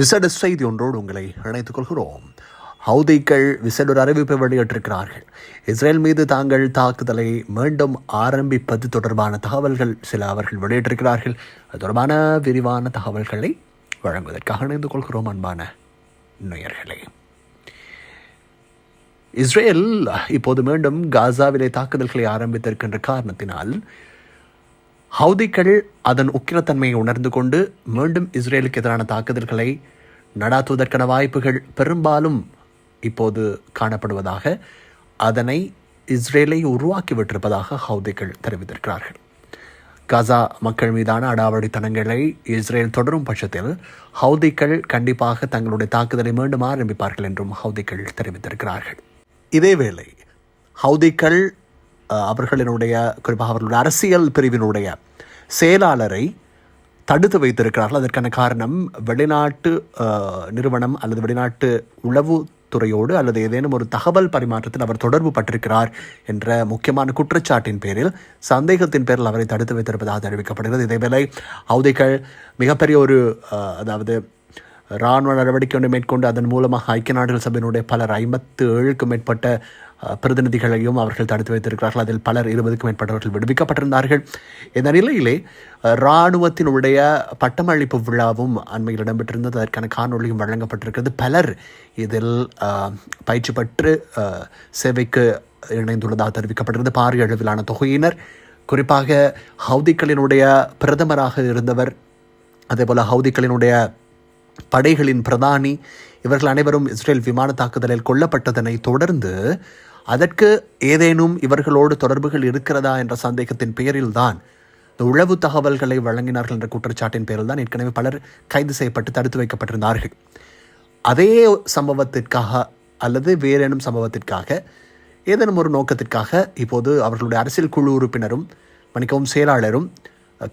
விசேட செய்தி ஒன்றோடு உங்களை இணைத்துக் கொள்கிறோம். ஹவுதிகள் விசேட ஒரு அறிவிப்பை வெளியிட்டிருக்கிறார்கள். இஸ்ரேல் மீது தாங்கள் தாக்குதலை மீண்டும் ஆரம்பிப்பது தொடர்பான தகவல்கள் சில அவர்கள் வெளியிட்டிருக்கிறார்கள். அது தொடர்பான விரிவான தகவல்களை வழங்குவதற்காக இணைந்து கொள்கிறோம் அன்பான நேயர்களே. இஸ்ரேல் இப்போது மீண்டும் காசாவிலே தாக்குதல்களை ஆரம்பித்திருக்கின்ற காரணத்தினால் ஹவுதிகள் அதன் உக்கிரத்தன்மையை உணர்ந்து கொண்டு மீண்டும் இஸ்ரேலுக்கு எதிரான தாக்குதல்களை நடாத்துவதற்கான வாய்ப்புகள் பெரும்பாலும் இப்போது காணப்படுவதாக அதனை இஸ்ரேலை உருவாக்கி விட்டிருப்பதாக ஹவுதிகள் தெரிவித்திருக்கிறார்கள். காசா மக்கள் மீதான அடாவடித்தனங்களை இஸ்ரேல் தொடரும் பட்சத்தில் ஹவுதிகள் கண்டிப்பாக தங்களுடைய தாக்குதலை மீண்டும் ஆரம்பிப்பார்கள் என்றும் ஹவுதிகள் தெரிவித்திருக்கிறார்கள். இதேவேளை ஹவுதிகள் அவர்களினுடைய குறிப்பாக அவர்களுடைய அரசியல் பிரிவினுடைய செயலாளரை தடுத்து வைத்திருக்கிறார்கள். அதற்கான காரணம் வெளிநாட்டு நிறுவனம் அல்லது வெளிநாட்டு உளவுத்துறையோடு அல்லது ஏதேனும் ஒரு தகவல் பரிமாற்றத்தில் அவர் தொடர்பு பட்டிருக்கிறார் என்ற முக்கியமான குற்றச்சாட்டின் பேரில் சந்தேகத்தின் பேரில் அவரை தடுத்து வைத்திருப்பதாக தெரிவிக்கப்படுகிறது. இதேவேளை ஹவுதிகள் மிகப்பெரிய ஒரு அதாவது இராணுவ நடவடிக்கை ஒன்று மேற்கொண்டு அதன் மூலமாக ஐக்கிய நாடுகள் சபையினுடைய பலர் ஐம்பத்து ஏழுக்கும் மேற்பட்ட பிரதிநிதிகளையும் அவர்கள் தடுத்து வைத்திருக்கிறார்கள். அதில் பலர் இருபதுக்கும் மேற்பட்டவர்கள் விடுவிக்கப்பட்டிருந்தார்கள். இந்த நிலையிலே இராணுவத்தினுடைய பட்டமளிப்பு விழாவும் அண்மையில் இடம்பெற்றிருந்தது. அதற்கான காணொளியும் வழங்கப்பட்டிருக்கிறது. பலர் இதில் பயிற்சி பெற்று சேவைக்கு இணைந்துள்ளதாக தெரிவிக்கப்பட்டிருந்தது. பாரிய அளவிலான தொகையினர் குறிப்பாக ஹவுதிக்களினுடைய பிரதமராக இருந்தவர் அதேபோல் ஹவுதிக்களினுடைய படைகளின் பிரதானி இவர்கள் அனைவரும் இஸ்ரேல் விமான தாக்குதலில் கொல்லப்பட்டதனை தொடர்ந்து அதற்கு ஏதேனும் இவர்களோடு தொடர்புகள் இருக்கிறதா என்ற சந்தேகத்தின் பேரில்தான் இந்த உளவு தகவல்களை வழங்கினார்கள் என்ற குற்றச்சாட்டின் பேரில் தான் ஏற்கனவே பலர் கைது செய்யப்பட்டு தடுத்து வைக்கப்பட்டிருந்தார்கள். அதே சம்பவத்திற்காக அல்லது வேறேனும் சம்பவத்திற்காக ஏதேனும் ஒரு நோக்கத்திற்காக இப்போது அவர்களுடைய அரசியல் குழு உறுப்பினரும் மன்னிக்கவும் செயலாளரும்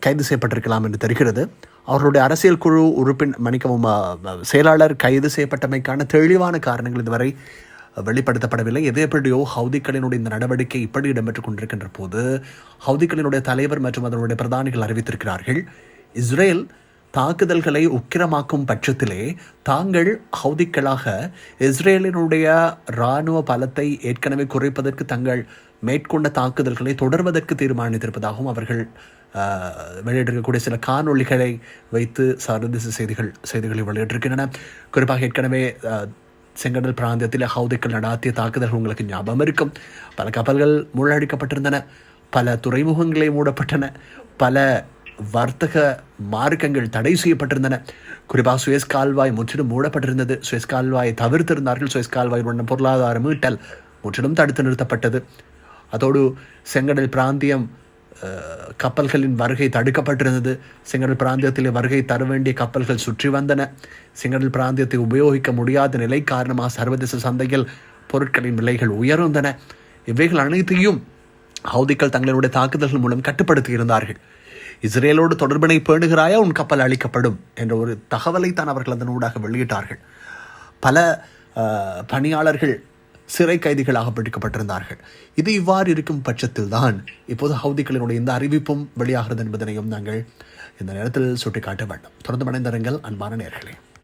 கைது செய்யப்பட்டிருக்கலாம் என்று தெரிகிறது. அவர்களுடைய அரசியல் குழு உறுப்பின் மன்னிக்கவும் செயலாளர் கைது செய்யப்பட்டமைக்கான தெளிவான காரணங்கள் இதுவரை வெளிப்படுத்தப்படவில்லை. எது எப்படியோ ஹவுதிக்களினுடைய இந்த நடவடிக்கை இப்படி இடம்பெற்றுக் கொண்டிருக்கின்ற போது ஹவுதிக்களினுடைய தலைவர் மற்றும் அதனுடைய பிரதானிகள் அறிவித்திருக்கிறார்கள் இஸ்ரேல் தாக்குதல்களை உக்கிரமாக்கும் பட்சத்திலே தாங்கள் ஹவுதிக்களாக இஸ்ரேலினுடைய இராணுவ பலத்தை ஏற்கனவே குறைப்பதற்கு தங்கள் மேற்கொண்ட தாக்குதல்களை தொடர்வதற்கு தீர்மானித்திருப்பதாகவும் அவர்கள் வெளியிட்டிருக்கக்கூடிய சில காணொளிகளை வைத்து சர்வதேச செய்திகள் செய்திகளை வெளியிட்டிருக்கின்றன. குறிப்பாக ஏற்கனவே செங்கடல் பிராந்தியத்தில் ஹவுதிக்கள் நடாத்திய தாக்குதல்கள் உங்களுக்கு ஞாபகம் இருக்கும். பல கப்பல்கள் முழடிக்கப்பட்டிருந்தன பல துறைமுகங்களே மூடப்பட்டன. பல வர்த்தக மார்க்கங்கள் தடை செய்யப்பட்டிருந்தன. குறிப்பாக சுயஸ் கால்வாய் முற்றிலும் மூடப்பட்டிருந்தது. சுயஸ் கால்வாயை தவிர்த்திருந்தார்கள். சுயஸ் கால்வாயுடன் பொருளாதார மீட்டல் முற்றிலும் தடுத்து நிறுத்தப்பட்டது. அதோடு செங்கடல் பிராந்தியம் கப்பல்களின் வருகை தடுக்கப்பட்டிருந்தது. செங்கடல் பிராந்தியத்தில் வருகை தர வேண்டிய கப்பல்கள் சுற்றி வந்தன. செங்கடல் பிராந்தியத்தை உபயோகிக்க முடியாத நிலை காரணமாக சர்வதேச சந்தையில் பொருட்களின் விலைகள் உயர்ந்தன. இவைகள் அனைத்தையும் ஹவுதிக்கள் தங்களுடைய தாக்குதல்கள் மூலம் கட்டுப்படுத்தி இருந்தார்கள் இஸ்ரேலோடு தொடர்பினை பேணுகிறாயா? உன் கப்பல் அளிக்கப்படும் என்ற ஒரு தகவலை தான் அவர்கள் அதன் ஊடாக வெளியிட்டார்கள். பல பணியாளர்கள் சிறை கைதிகளாக பிடிக்கப்பட்டிருந்தார்கள். இது இவ்வாறு இருக்கும் பட்சத்தில் தான் இப்போது ஹவுதிகளினுடைய இந்த அறிவிப்பும் வெளியாகிறது என்பதனையும் நாங்கள் இந்த நேரத்தில் சுட்டிக்காட்ட வேண்டும். தொடர்ந்து மனைந்தருங்கள் அன்பான நேர்களே.